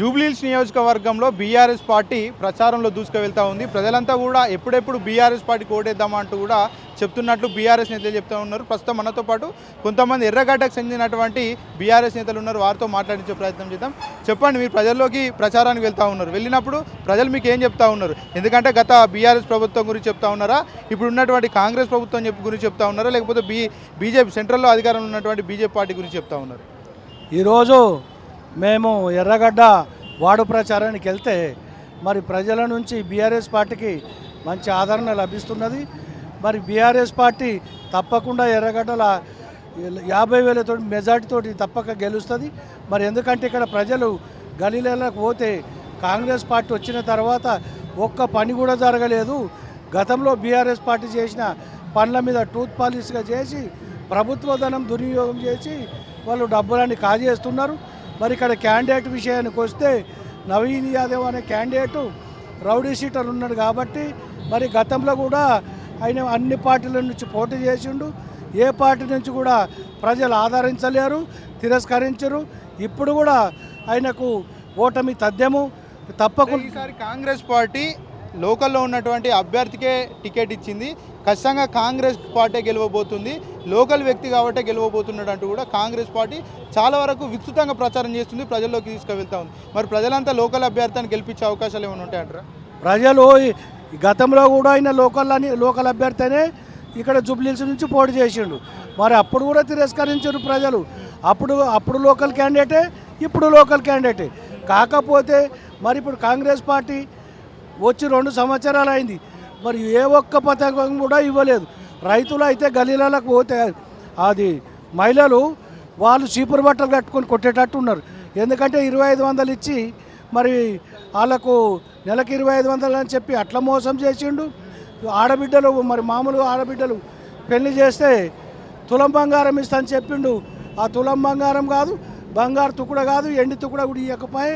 జూబ్లీహిల్స్ నియోజకవర్గంలో BRS party ప్రచారంలో దూసుకువెళ్తా ఉంది. ప్రజలంతా కూడా ఎప్పుడెప్పుడు బీఆర్ఎస్ పార్టీకి ఓటేద్దామంటూ కూడా చెప్తున్నట్లు బీఆర్ఎస్ నేతలు చెప్తూ ఉన్నారు. ప్రస్తుతం మనతో పాటు కొంతమంది ఎర్రగడ్డకు చెందినటువంటి బీఆర్ఎస్ నేతలు ఉన్నారు. వారితో మాట్లాడించే ప్రయత్నం చేద్దాం. చెప్పండి మీరు ప్రజల్లోకి ప్రచారానికి వెళ్తా ఉన్నారు. వెళ్ళినప్పుడు ప్రజలు మీకు ఏం చెప్తా ఉన్నారు? ఎందుకంటే గత బీఆర్ఎస్ ప్రభుత్వం గురించి చెప్తా ఉన్నారా? ఇప్పుడు ఉన్నటువంటి కాంగ్రెస్ ప్రభుత్వం గురించి చెప్తా ఉన్నారా? లేకపోతే బీ బీజేపీ సెంట్రల్లో అధికారంలో ఉన్నటువంటి బీజేపీ పార్టీ గురించి చెప్తా ఉన్నారు? ఈరోజు మేము ఎర్రగడ్డ వాడు ప్రచారానికి వెళ్తే మరి ప్రజల నుంచి బీఆర్ఎస్ పార్టీకి మంచి ఆదరణ లభిస్తున్నది. మరి బీఆర్ఎస్ పార్టీ తప్పకుండా ఎర్రగడ్డల యాభై వేలతో మెజార్టీతోటి తప్పక గెలుస్తుంది. మరి ఎందుకంటే ఇక్కడ ప్రజలు గలీలకు పోతే కాంగ్రెస్ పార్టీ వచ్చిన తర్వాత ఒక్క పని కూడా జరగలేదు. గతంలో బీఆర్ఎస్ పార్టీ చేసిన పనుల మీద టూత్ పాలిష్గా చేసి ప్రభుత్వ ధనం దుర్వినియోగం చేసి వాళ్ళు డబ్బులన్నీ కాజేస్తున్నారు. మరి ఇక్కడ క్యాండిడేట్ విషయానికి వస్తే నవీన్ యాదవ్ అనే క్యాండిడేట్ రౌడీ షీటర్ ఉన్నాడు కాబట్టి మరి గతంలో కూడా ఆయన అన్ని పార్టీల నుంచి పోటీ చేసిండు. ఏ పార్టీ నుంచి కూడా ప్రజలు ఆదరించలేరు తిరస్కరించరు. ఇప్పుడు కూడా ఆయనకు ఓటమి తథ్యము తప్పకుండా ఈసారి కాంగ్రెస్ పార్టీ లోకల్లో ఉన్నటువంటి అభ్యర్థికే టికెట్ ఇచ్చింది. ఖచ్చితంగా కాంగ్రెస్ పార్టీ గెలవబోతుంది. లోకల్ వ్యక్తి కాబట్టే గెలవబోతున్నాడు అంటూ కూడా కాంగ్రెస్ పార్టీ చాలా వరకు విస్తృతంగా ప్రచారం చేస్తుంది ప్రజల్లోకి తీసుకువెళ్తా ఉంది. మరి ప్రజలంతా లోకల్ అభ్యర్థిని గెలిపించే అవకాశాలు ఏమైనా ఉంటాయంటారా ప్రజలు గతంలో కూడా ఆయన లోకల్ అని లోకల్ అభ్యర్థినే ఇక్కడ జూబ్లీహిల్స్ నుంచి పోటీ చేసిండు. మరి అప్పుడు కూడా తిరస్కరించారు ప్రజలు. అప్పుడు అప్పుడు లోకల్ క్యాండిడేటే ఇప్పుడు లోకల్ క్యాండిడేటే కాకపోతే మరి ఇప్పుడు కాంగ్రెస్ పార్టీ వచ్చి రెండు సంవత్సరాలు అయింది. మరి ఏ ఒక్క పథకం కూడా ఇవ్వలేదు. రైతులు అయితే గలీలకు పోతే అది మహిళలు వాళ్ళు చీపురు బట్టలు కట్టుకొని కొట్టేటట్టు ఉన్నారు. ఎందుకంటే ఇరవై ఐదు వందలు ఇచ్చి మరి వాళ్ళకు నెలకు ఇరవై ఐదు వందలు అని చెప్పి అట్లా మోసం చేసిండు. ఆడబిడ్డలు మరి మామూలుగా ఆడబిడ్డలు పెళ్ళి చేస్తే తులం బంగారం ఇస్తా అని చెప్పిండు. ఆ తులం బంగారం కాదు బంగారు తుకుడ కాదు ఎండి తుకుడ కూడా ఇవ్వకపోయే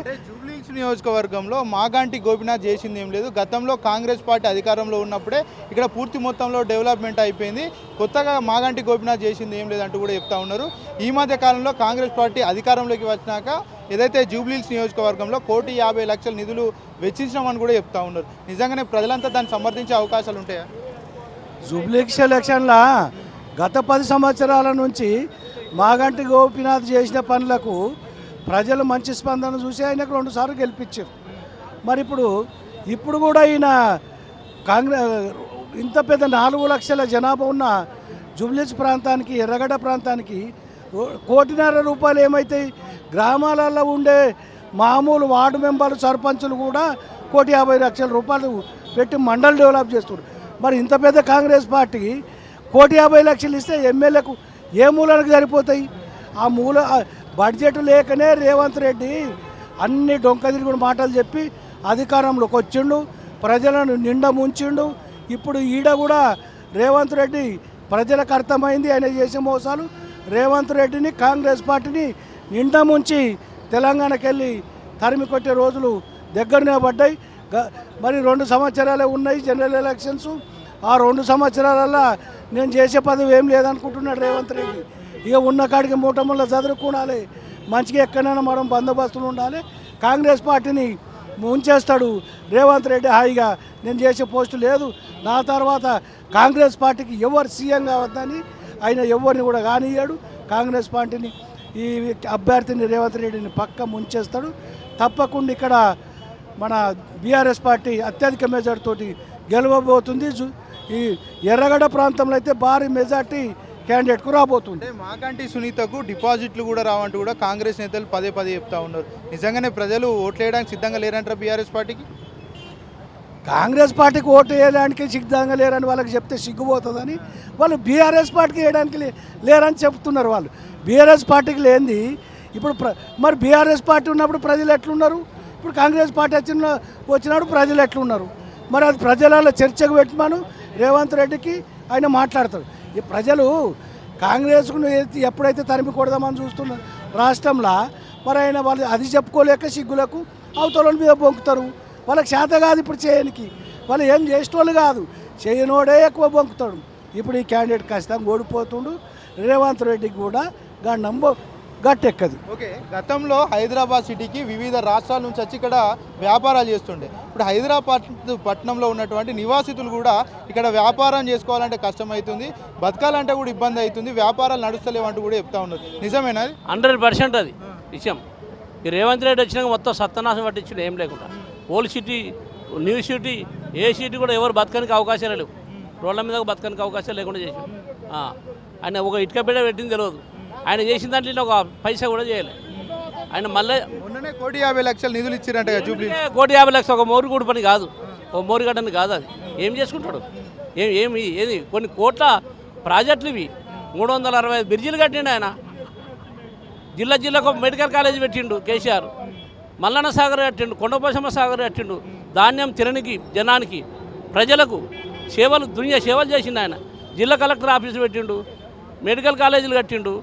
నియోజకవర్గంలో మాగాంటి గోపినాథ్ చేసింది ఏం లేదు. గతంలో కాంగ్రెస్ పార్టీ అధికారంలో ఉన్నప్పుడే ఇక్కడ పూర్తి మొత్తంలో డెవలప్మెంట్ అయిపోయింది. కొత్తగా మాగాంటి గోపినాథ్ చేసింది ఏం లేదంటూ కూడా చెప్తా ఉన్నారు. ఈ మధ్య కాలంలో కాంగ్రెస్ పార్టీ అధికారంలోకి వచ్చినాక ఏదైతే జూబ్లీస్ నియోజకవర్గంలో కోటి యాభై లక్షల నిధులు వెచ్చించినామని కూడా చెప్తా ఉన్నారు. నిజంగానే ప్రజలంతా దాన్ని సమర్థించే అవకాశాలు ఉంటాయా? జూబ్లీక్స్ ఎలక్షన్ల గత పది సంవత్సరాల నుంచి మాగంటి గోపినాథ్ చేసిన పనులకు ప్రజలు మంచి స్పందన చూసి ఆయనకు రెండుసార్లు గెలిపించారు. మరి ఇప్పుడు ఇప్పుడు కూడా ఈయన కాంగ్రెస్ ఇంత పెద్ద నాలుగు లక్షల జనాభా ఉన్న జూబ్లీస్ ప్రాంతానికి ఎర్రగడ్డ ప్రాంతానికి కోటిన్నర రూపాయలు ఏమైతాయి గ్రామాలలో ఉండే మామూలు వార్డు మెంబర్లు సర్పంచులు కూడా కోటి యాభై లక్షల రూపాయలు పెట్టి మండలి డెవలప్ చేస్తున్నారు. మరి ఇంత పెద్ద కాంగ్రెస్ పార్టీ కోటి యాభై లక్షలు ఇస్తే ఎమ్మెల్యేకు ఏ మూలానికి సరిపోతాయి? ఆ మూల బడ్జెట్ లేకనే రేవంత్ రెడ్డి అన్ని డొంకదిరిగిన మాటలు చెప్పి అధికారంలోకి వచ్చిండు ప్రజలను నిండా ముంచిండు. ఇప్పుడు ఈడ కూడా రేవంత్ రెడ్డి ప్రజలకు అర్థమైంది ఆయన చేసే మోసాలు. రేవంత్ రెడ్డిని కాంగ్రెస్ పార్టీని నిండా ముంచి తెలంగాణకి వెళ్ళి తరిమి కొట్టే రోజులు దగ్గరనే పడ్డాయి. మరి రెండు సంవత్సరాలే ఉన్నాయి జనరల్ ఎలక్షన్స్. ఆ రెండు సంవత్సరాలల్లో నేను చేసే పదవి ఏం లేదనుకుంటున్నాడు రేవంత్ రెడ్డి. ఇక ఉన్న కాడికి మూటముళ్ళ చదువుకోవాలి మంచిగా ఎక్కడైనా మనం బందోబస్తులు ఉండాలి. కాంగ్రెస్ పార్టీని ముంచేస్తాడు రేవంత్ రెడ్డి హాయిగా. నేను చేసే పోస్టు లేదు. నా తర్వాత కాంగ్రెస్ పార్టీకి ఎవరు సీఎం కావద్దని ఆయన ఎవరిని కూడా కానియ్యాడు. కాంగ్రెస్ పార్టీని ఈ అభ్యర్థిని రేవంత్ రెడ్డిని పక్క ముంచేస్తాడు. తప్పకుండా ఇక్కడ మన బీఆర్ఎస్ పార్టీ అత్యధిక మెజార్టీ తోటి గెలవబోతుంది ఈ ఎర్రగడ్డ ప్రాంతంలో అయితే భారీ మెజార్టీ క్యాండిడేట్కు రాబోతుంది. మాకంటి సునీతకు డిపాజిట్లు కూడా రావంటూ కూడా కాంగ్రెస్ నేతలు పదే పదే చెప్తా ఉన్నారు. నిజంగానే ప్రజలు ఓట్లేయడానికి సిద్ధంగా లేరంటారా బీఆర్ఎస్ పార్టీకి? కాంగ్రెస్ పార్టీకి ఓటు వేయడానికి సిద్ధంగా లేరని వాళ్ళకి చెప్తే సిగ్గుపోతుందని వాళ్ళు బీఆర్ఎస్ పార్టీకి వేయడానికి లేరని చెప్తున్నారు వాళ్ళు. బీఆర్ఎస్ పార్టీకి లేనిది ఇప్పుడు మరి బీఆర్ఎస్ పార్టీ ఉన్నప్పుడు ప్రజలు ఎట్లున్నారు? ఇప్పుడు కాంగ్రెస్ పార్టీ వచ్చిన వచ్చినప్పుడు ప్రజలు ఎట్లున్నారు? మరి అది ప్రజల చర్చకు పెట్టమను రేవంత్ రెడ్డికి ఆయన మాట్లాడతారు ఈ ప్రజలు కాంగ్రెస్కు ఎప్పుడైతే తరిమి కొడదామని చూస్తున్నారు రాష్ట్రంలో మరి ఆయన వాళ్ళు అది చెప్పుకోలేక సిగ్గులకు అవతల మీద బొంకుతారు. వాళ్ళకి చేత కాదు ఇప్పుడు చేయనికి. వాళ్ళు ఏం చేసేటోళ్ళు కాదు. చేయనోడే ఎక్కువ బొంకుతాడు. ఇప్పుడు ఈ క్యాండిడేట్ ఖచ్చితంగా ఓడిపోతుండు. రేవంత్ రెడ్డికి కూడా గా గట్టెక్కదు. ఓకే గతంలో హైదరాబాద్ సిటీకి వివిధ రాష్ట్రాల నుంచి వచ్చి ఇక్కడ వ్యాపారాలు చేస్తుండే. ఇప్పుడు హైదరాబాద్ పట్టణంలో ఉన్నటువంటి నివాసితులు కూడా ఇక్కడ వ్యాపారం చేసుకోవాలంటే కష్టమవుతుంది బతకాలంటే కూడా ఇబ్బంది అవుతుంది. వ్యాపారాలు నడుస్తలేవంటూ కూడా చెప్తా ఉన్నారు. నిజమేనా అది? హండ్రెడ్ పర్సెంట్ అది విషయం ఈ రేవంత్ రెడ్డి వచ్చినాక మొత్తం సత్యనాశం పట్టించిన ఏం లేకుండా. ఓల్డ్ సిటీ న్యూ సిటీ ఏ సిటీ కూడా ఎవరు బతకడానికి అవకాశాలే లేవు. రోడ్ల మీద బతకడానికి అవకాశాలు లేకుండా చేసి ఆయన ఒక ఇటుక బిడ్డ పెట్టింది తెలియదు ఆయన చేసిన దాంట్లో ఒక పైసా కూడా చేయలేదు ఆయన మళ్ళీ మొన్ననే కోటి యాభై లక్షల నిధులు జూబ్లీ ఏ కోటి యాభై లక్షలు ఒక మోరుగుడు పని కాదు. ఒక మోరుగడ్డని కాదు అది. ఏం చేసుకుంటాడు? ఏం ఏమి ఏది? కొన్ని కోట్ల ప్రాజెక్టులు ఇవి. మూడు వందల అరవై ఐదు బ్రిడ్జిలు కట్టిండు ఆయన. జిల్లా జిల్లాకు మెడికల్ కాలేజ్ పెట్టిండు కేసీఆర్. మల్లన్న సాగర్ కట్టిండు కొండపోసమ్మ సాగర్ కట్టిండు. ధాన్యం తిననికి జనానికి ప్రజలకు సేవలు దునియా సేవలు చేసిండు ఆయన. జిల్లా కలెక్టర్ ఆఫీస్ పెట్టిండు మెడికల్ కాలేజీలు కట్టిండు.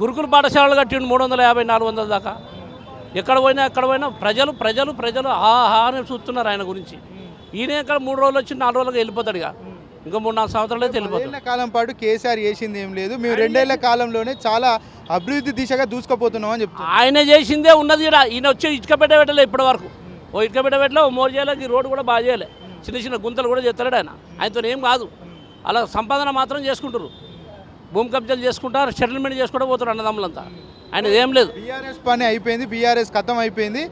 గురుకుల పాఠశాలలు కట్టిండు మూడు వందల యాభై నాలుగు వందల దాకా. ఎక్కడ పోయినా ఎక్కడ పోయినా ప్రజలు ప్రజలు ప్రజలు ఆహా అని చూస్తున్నారు ఆయన గురించి. ఈయన ఇక్కడ మూడు రోజులు వచ్చి నాలుగు రోజులుగా వెళ్ళిపోతాడు ఇక. ఇంకా మూడు నాలుగు సంవత్సరాలు అయితే వెళ్ళిపోతాడు. రెండేళ్ళ కాలం పాటు కేసీఆర్ చేసింది ఏం లేదు. మేము రెండేళ్ళ కాలంలోనే చాలా అభివృద్ధి దిశగా దూసుకుపోతున్నాం అని చెప్తున్నాం ఆయన చేసిందే ఉన్నది ఈయన వచ్చి ఇటుక పెట్ట పెట్టలే ఇప్పటి వరకు ఓ ఇటుక పెట్ట పెట్టలే ఓ మోరు చేయలే ఈ రోడ్డు కూడా బాగా చేయలే. చిన్న చిన్న గుంతలు కూడా చేస్తాడు ఆయన. ఆయనతో ఏం కాదు. అలా సంపాదన మాత్రం చేసుకుంటారు భూమి కబ్జాలు చేసుకుంటారు సెటిల్మెంట్ చేసుకుంటూ పోతారు అన్నదమ్ములంతా. ఆయన ఏం లేదు. బీఆర్ఎస్ పని అయిపోయింది బీఆర్ఎస్ ఖతం అయిపోయింది.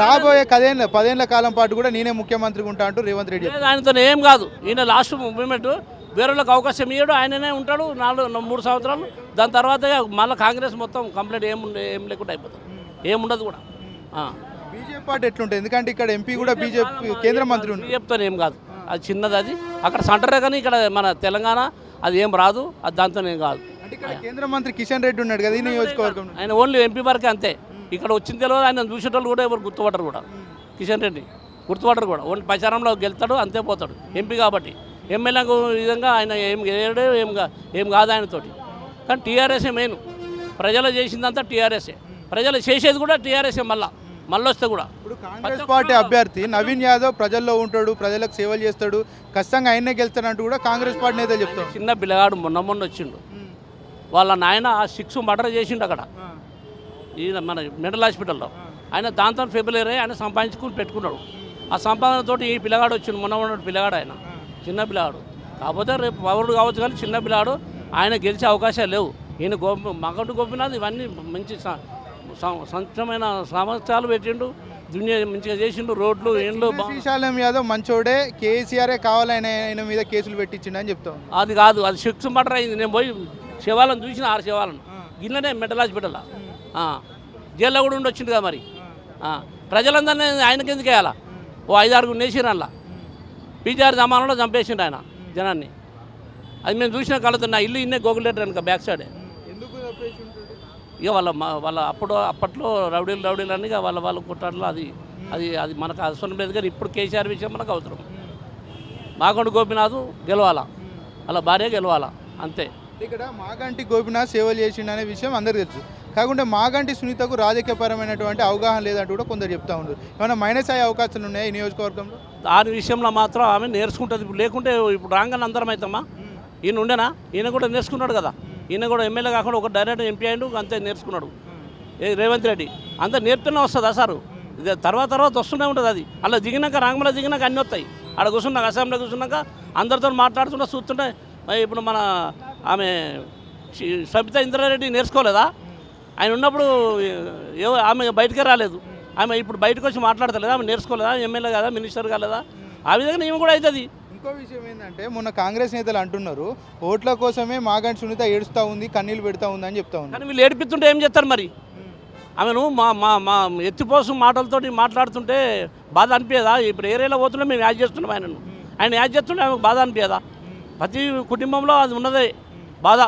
రాబోయే పదేళ్ళ పదేళ్ళ కాలం పాటు కూడా నేనే ముఖ్యమంత్రిగా ఉంటా అంటూ రేవంత్ రెడ్డి ఆయనతో ఏం కాదు. ఈయన లాస్ట్ మూమెంట్ వేరేళ్ళకి అవకాశం ఇవ్వడు ఆయననే ఉంటాడు నాలుగు మూడు సంవత్సరాలు. దాని తర్వాత మళ్ళీ కాంగ్రెస్ మొత్తం కంప్లీట్ ఏం ఏం లేకుండా అయిపోతుంది. ఏముండదు కూడా. బీజేపీ పార్టీ ఎట్లుంటుంది? ఎందుకంటే ఇక్కడ ఎంపీ కూడా బీజేపీ కేంద్ర మంత్రి చెప్తాను ఏం కాదు. అది చిన్నది అది. అక్కడ సెంటరే కానీ ఇక్కడ మన తెలంగాణ అది ఏం రాదు అది దాంతో ఏం కాదు కేంద్ర మంత్రి కిషన్ రెడ్డి ఉన్నాడు కదా ఈ నియోజకవర్గం ఆయన ఓన్లీ ఎంపీ వరకే అంతే. ఇక్కడ వచ్చింది తెలియదు ఆయన చూసేటోళ్ళు కూడా ఎవరు గుర్తుపట్టరు కూడా. కిషన్ రెడ్డి గుర్తుపట్టరు కూడా. ఓన్లీ ప్రచారంలో గెలుతాడు అంతే పోతాడు. ఎంపీ కాబట్టి. ఎమ్మెల్యేకు విధంగా ఆయన ఏం చేయడు ఏం ఏం కాదు ఆయనతోటి. కానీ టీఆర్ఎస్ఏ మెయిన్. ప్రజలు చేసిందంతా టీఆర్ఎస్ఏ. ప్రజలు చేసేది కూడా టీఆర్ఎస్ఏ మళ్ళా. మళ్ళీ వస్తే కూడా. ఇప్పుడు కాంగ్రెస్ పార్టీ అభ్యర్థి నవీన్ యాదవ్ ప్రజల్లో ఉంటాడు ప్రజలకు సేవలు చేస్తాడు ఖచ్చితంగా ఆయనే గెలుస్తాడంటూ కూడా కాంగ్రెస్ పార్టీ నేతలు చెప్తాం చిన్న పిల్లగాడు మొన్న మొన్న వచ్చిండు. వాళ్ళ నాయన ఆ సిక్స్ మర్డర్ చేసిండు అక్కడ. ఈయన మన మెంటల్ హాస్పిటల్లో. ఆయన దాంతో ఫిబ్రవరి ఆయన సంపాదించుకుని పెట్టుకున్నాడు. ఆ సంపాదనతోటి ఈ పిల్లగాడు వచ్చిండు మొన్న ఉన్నాడు పిల్లగాడు ఆయన. చిన్న పిల్లగాడు. కాకపోతే రేపు పౌరుడు కావచ్చు కానీ చిన్న పిల్లగాడు ఆయన గెలిచే అవకాశాలు లేవు. ఈయన గోపి మగడు గోపినాథ్ ఇవన్నీ మంచి స- సం- సంక్షమైన సమస్యలు పెట్టిండు దునియా మంచిగా చేసిండు రోడ్లు ఇండ్లు శ్రీశైలం యాదవ్ మంచోడే కేసీఆరే కావాలని ఆయన మీద కేసులు పెట్టించిండు అని చెప్తాం. అది కాదు అది సిక్స్ మర్డర్ అయింది. నేను పోయి శివాలను చూసిన ఆరు శివాలను. గిన్నెనే మెంటల్ హాస్పిటల్ జైల్లో కూడా ఉండి వచ్చింది కదా మరి? ప్రజలందరినీ ఆయనకి ఎందుకు వేయాలా? ఓ ఐదు ఆరుగురు నేసిరు అలా పీజీఆర్ జమానంలో చంపేసిండు ఆయన జనాన్ని. అది మేము చూసిన కళ్ళతో నా ఇల్లు ఇన్నే గోగులేటర్ కనుక బ్యాక్ సైడే. ఎందుకు? ఇక వాళ్ళ మా వాళ్ళ అప్పుడు అప్పట్లో రౌడీలు రౌడీలు అని వాళ్ళ వాళ్ళ కుట్టాడలో అది అది అది మనకు అవసరం లేదు కానీ ఇప్పుడు కేసీఆర్ విషయం మనకు అవసరం. మాకొండ గోపినాథ్ గెలవాలా? అలా భార్య గెలవాలా? అంతే. ఇక్కడ మాగంటి గోపినాథ్ సేవలు చేసిండు అనే విషయం అందరికీ తెలుసు. కాకుంటే మాగంటి సునీతకు రాజకీయపరమైనటువంటి అవగాహన లేదంటూ కూడా కొందరు చెప్తా ఉన్నారు. ఏమైనా మైనస్ అయ్యే అవకాశాలు ఉన్నాయా ఈ నియోజకవర్గంలో? దాని విషయంలో మాత్రం ఆమె నేర్చుకుంటుంది. ఇప్పుడు లేకుంటే ఇప్పుడు రాగానే అందరం అవుతామా? ఈయన ఉండేనా? ఈయన కూడా నేర్చుకున్నాడు కదా? ఈయన కూడా ఎమ్మెల్యే కాకుండా ఒక డైరెక్ట్ ఎంపీ అయిండు అంతే నేర్చుకున్నాడు. ఏ రేవంత్ రెడ్డి. అంత నేర్పుతూనే వస్తుందా సారు? తర్వాత తర్వాత వస్తూనే ఉంటుంది అది. అలా దిగినాక రాంగమల దిగినాక అన్నీ వస్తాయి. ఆడ కూర్చున్నాక అసెంబ్లీ కూర్చున్నాక అందరితో మాట్లాడుతుంటే చూస్తుంటే ఇప్పుడు మన ఆమె సబితా ఇంద్రారెడ్డి నేర్చుకోలేదా? ఆయన ఉన్నప్పుడు ఏవో ఆమె బయటకే రాలేదు. ఆమె ఇప్పుడు బయటకు వచ్చి మాట్లాడతలేదా? ఆమె నేర్చుకోలేదా? ఎమ్మెల్యే కదా? మినిస్టర్ కాలేదా? ఆ విధంగా ఈమె కూడా అవుతుంది ఇంకో విషయం ఏంటంటే మొన్న కాంగ్రెస్ నేతలు అంటున్నారు ఓట్ల కోసమే మాగంటి సునీత ఏడుస్తూ ఉంది కన్నీళ్ళు పెడతా ఉంది అని చెప్తా ఉంది కానీ వీళ్ళు ఏడిపిస్తుంటే ఏం చేస్తారు మరి? ఆమెను మా మా మా ఎత్తిపోసం మాటలతో మాట్లాడుతుంటే బాధ అనిపించదా? ఇప్పుడు ఏరియాలో పోతుంటే మేము యాడ్ చేస్తున్నాం ఆయనను. ఆయన యాడ్ చేస్తుంటే ఆమెకు బాధ అనిపించదా? ప్రతి కుటుంబంలో అది ఉన్నదే బాధ.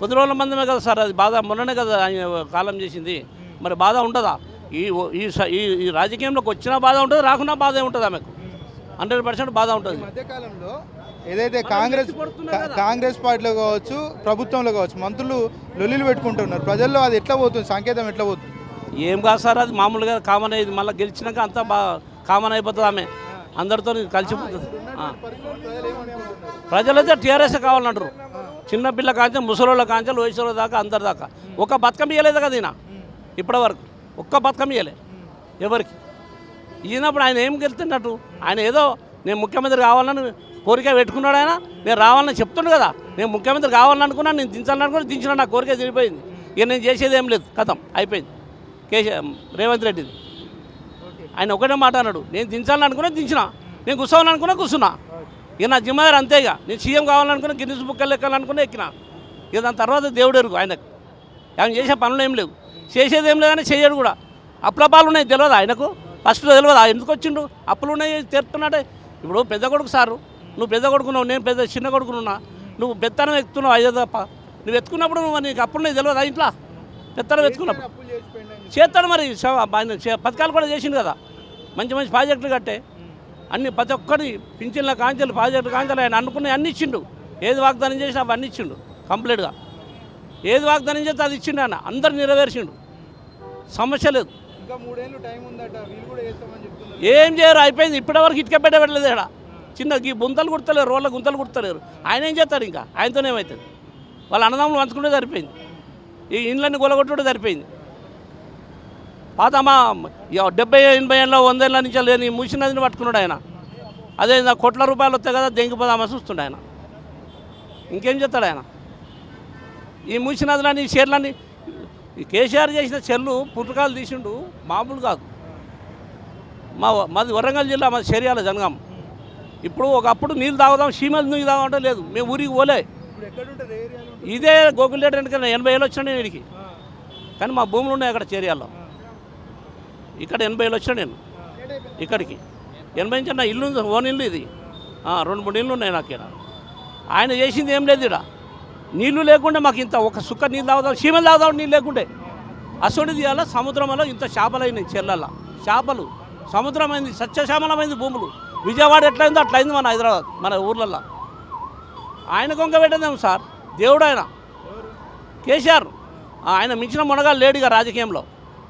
కొద్ది రోజుల మందమే కదా సార్ అది బాధ. మొన్ననే కదా ఆయన కాలం చేసింది. మరి బాధ ఉంటుందా? ఈ ఈ ఈ రాజకీయంలోకి వచ్చినా బాధ ఉంటుంది రాకున్నా బాధ ఉంటుంది ఆమెకు. హండ్రెడ్ పర్సెంట్ బాధ ఉంటుంది. మధ్యకాలంలో ఏదైతే కాంగ్రెస్ కాంగ్రెస్ పార్టీలో కావచ్చు ప్రభుత్వంలో కావచ్చు మంత్రులు లొల్లిలు పెట్టుకుంటున్నారు. ప్రజల్లో అది ఎట్లా పోతుంది? సంకేతం ఎట్లా పోతుంది? ఏం కాదు సార్ అది మామూలుగా కామన్ అయ్యింది. మళ్ళీ గెలిచినాక అంతా బాగా కామన్ అయిపోతుంది ఆమె. అందరితో కలిసిపోతుంది. ప్రజలైతే టీఆర్ఎస్ కావాలంటారు. చిన్న పిల్ల కాంచె ముసలోళ్ళ కాంచెలు వయసులో దాకా అందరి దాకా. ఒక్క బతకం ఇవ్వలేదు కదా ఈయన? ఇప్పటివరకు ఒక్క బతకం ఇవ్వలే ఎవరికి? ఈయనప్పుడు ఆయన ఏం గెలుతున్నట్టు ఆయన ఏదో నేను ముఖ్యమంత్రి కావాలని కోరిక పెట్టుకున్నాడు ఆయన నేను రావాలని చెప్తుండు కదా. నేను ముఖ్యమంత్రి కావాలని అనుకున్నాను నేను దించాలని అనుకున్నా దించిన నా కోరిక తిరిగిపోయింది ఇక నేను చేసేది ఏం లేదు కథం అయిపోయింది. కేసీ రేవంత్ రెడ్డిది. ఆయన ఒకటే మాట అన్నాడు నేను దించాలని అనుకున్నా దించిన నేను కూర్చోవాలని అనుకున్నా కూర్చున్నా. ఇక నా జిమ్మదారు అంతే ఇక. నేను సీఎం కావాలనుకున్నా గిన్నెస్ బుక్కలు ఎక్కాలనుకున్నా ఎక్కిన. ఇక దాని తర్వాత దేవుడు ఎరుగు ఆయనకు. ఆయన చేసే పనులు ఏం లేవు. చేసేది ఏం లేదని చేయడు కూడా. అప్పులపాలు ఉన్నాయి తెలియదు ఆయనకు? ఫస్ట్ తెలియదు ఎందుకు వచ్చిండు అప్పులు ఉన్నాయి తీరుతున్నాడే ఇప్పుడు పెద్ద కొడుకు సారు నువ్వు పెద్ద కొడుకున్నావు నేను పెద్ద చిన్న కొడుకునున్నా నువ్వు పెత్తనం ఎత్తుకున్నావు అయ్యో తప్ప. నువ్వు ఎత్తుకున్నప్పుడు నువ్వు నీకు అప్పులు ఉన్నాయి తెలియదు ఇంట్లో? పెత్తనం ఎత్తుకున్నప్పుడు. చేస్తాడు మరి చే- పథకాలు కూడా చేసిండు కదా. మంచి మంచి ప్రాజెక్టులు కట్టే. అన్ని ప్రతి ఒక్కరి పింఛన్ల కాంచెలు ప్రాజెక్టులు కాంచెలు ఆయన అనుకున్న అన్ని ఇచ్చిండు. ఏది వాగ్దానం చేసినా అవన్నీ ఇచ్చిండు కంప్లీట్గా. ఏది వాగ్దానం చేస్తే అది ఇచ్చిండు ఆయన అందరు నెరవేర్చిండు. సమస్య లేదు. ఇంకా మూడేళ్ళు టైం ఉందట వీళ్ళు కూడా చేస్తామని చెప్తున్నారు. ఏం చేయరు అయిపోయింది. ఇప్పటివరకు ఇటుక పెట్టబెట్టలేదు ఇక్కడ. చిన్న ఈ గుంతలు కుడతలేరు రోడ్ల గుంతలు కుడతలేరు ఆయన ఏం చేస్తాడు ఇంకా? ఆయనతోనే ఏమవుతుంది వాళ్ళ అన్నదమ్ములు పంచుకుంటే సరిపోయింది. ఈ ఇండ్లన్నీ గొలగొట్టుకుంటే సరిపోయింది. పాత మా డెబ్బై ఎనభై ఏళ్ళ వంద ఏళ్ళ నుంచి లేని మూసి నదిని పట్టుకున్నాడు ఆయన. అదే కోట్ల రూపాయలు వస్తాయి కదా దెంగిపోదామని చూస్తుండే ఆయన. ఇంకేం చేస్తాడు ఆయన? ఈ ముసి నదులని చీరలని ఈ కేసీఆర్ చేసిన చెల్లు పుట్టుకాలు తీసిండు మామూలు కాదు. మా మాది వరంగల్ జిల్లా మాది చర్యాల జనగాం. ఇప్పుడు ఒకప్పుడు నీళ్ళు తాగుదాం సీమలు నీళ్ళు తాగుదాం లేదు. మేము ఊరికి పోలే. ఇదే గోకులేట వెనకాల ఎనభై ఏళ్ళు వచ్చినా నేను వీడికి కానీ మా భూములు ఉన్నాయి అక్కడ చేరియాలో ఇక్కడ ఎనభై ఏళ్ళు వచ్చినా నేను ఇక్కడికి. ఎనభై నుంచి నా ఇల్లు ఉంది ఓన్ ఇల్లు ఇది. రెండు మూడు ఇల్లు ఉన్నాయి నాకు ఇక్కడ. ఆయన చేసింది ఏం లేదు ఇక్కడ. నీళ్ళు లేకుండా మాకు ఇంత ఒక సుక్క నీళ్ళు తాగుదాం సీమలు తాగుదాం నీళ్ళు లేకుంటే. అసలు తీయాల సముద్రంలో ఇంత చేపలైనాయి చెల్లల చేపలు సముద్రమైంది సత్యశ్యామలమైంది భూములు. విజయవాడ ఎట్లయిందో అట్లయింది మన హైదరాబాద్ మన ఊర్లల్లో. ఆయన కొంక పెట్టదేం సార్? దేవుడు ఆయన. కేసీఆర్. ఆయన మించిన మునగా లేడుగా రాజకీయంలో.